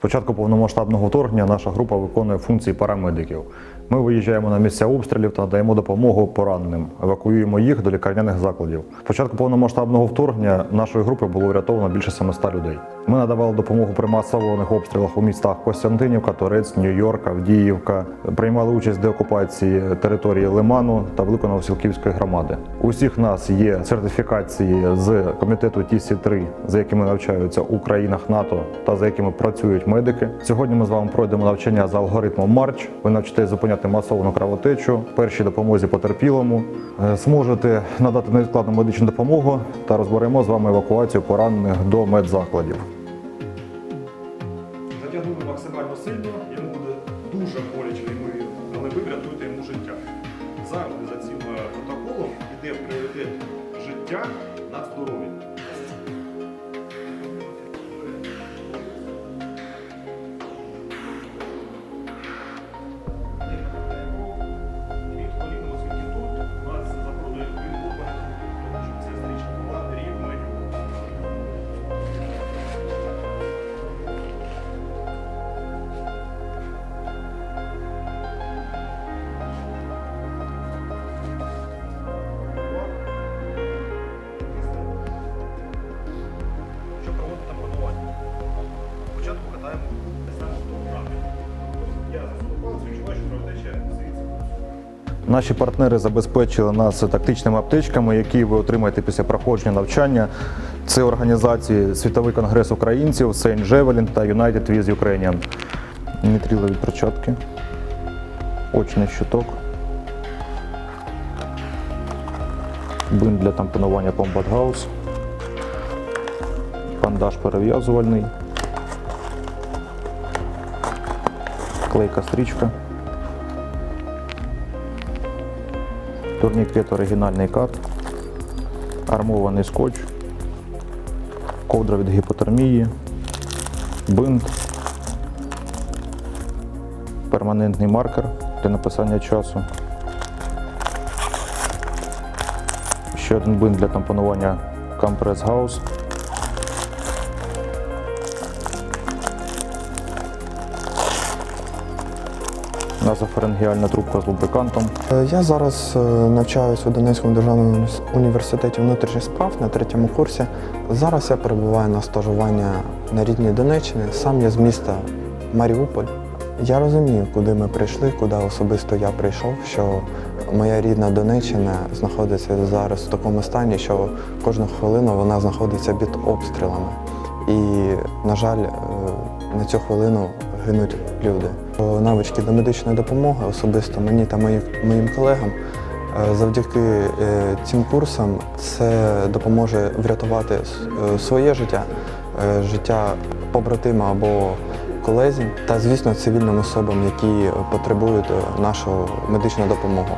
початку повномасштабного вторгнення наша група виконує функції парамедиків. Ми виїжджаємо на місця обстрілів та надаємо допомогу пораненим, евакуюємо їх до лікарняних закладів. З Початку повномасштабного вторгнення нашої групи було врятовано більше 700 людей. Ми надавали допомогу при масованих обстрілах у містах Костянтинівка, Торець, Нью-Йорк, Авдіївка. Приймали участь в деокупації території Лиману та Великоновосілківської громади. У всіх нас є сертифікації з комітету ТІСІ-3, за якими навчаються у країнах НАТО та за якими працюють медики. Сьогодні ми з вами пройдемо навчання за алгоритмом Марч. Ви навчитесь зупиняти масовану кровотечу, першій допомозі потерпілому, Е, зможете надати невідкладну медичну допомогу та розберемо з вами евакуацію поранених до медзакладів. Максимально сильно, йому буде дуже боляче, ймовірно, але ви врятуєте йому життя. Завжди за цим протоколом йде пріоритет життя Наші партнери забезпечили нас тактичними аптечками, які ви отримаєте після проходження навчання. Це організації Світовий конгрес українців, Сейнт Джевелін та United with Ukrainian. Нітрілові перчатки, очний щиток, бинт для тампонування House, бандаж перев'язувальний, клейка стрічка. Турнікет оригінальний кат, армований скотч, ковдра від гіпотермії, бинт, перманентний маркер для написання часу. Ще один бинт для тампонування Compress House. Назофарингіальна трубка з лубрикантом. Е, Я зараз е, навчаюсь у Донецькому державному університеті внутрішніх справ на третьому курсі. Зараз я перебуваю на стажування на рідній Донеччині. Сам я з міста Маріуполь. Я розумію, куди ми прийшли, куди особисто я прийшов, що моя рідна Донеччина знаходиться зараз в такому стані, що кожну хвилину вона знаходиться під обстрілами. І, на жаль, е, на цю хвилину гинуть люди. Навички до медичної допомоги особисто мені та мої- моїм колегам е, завдяки е, цим курсам це допоможе врятувати е, своє життя, життя побратима або колезі, та звісно цивільним особам, які потребують нашу медичну допомогу.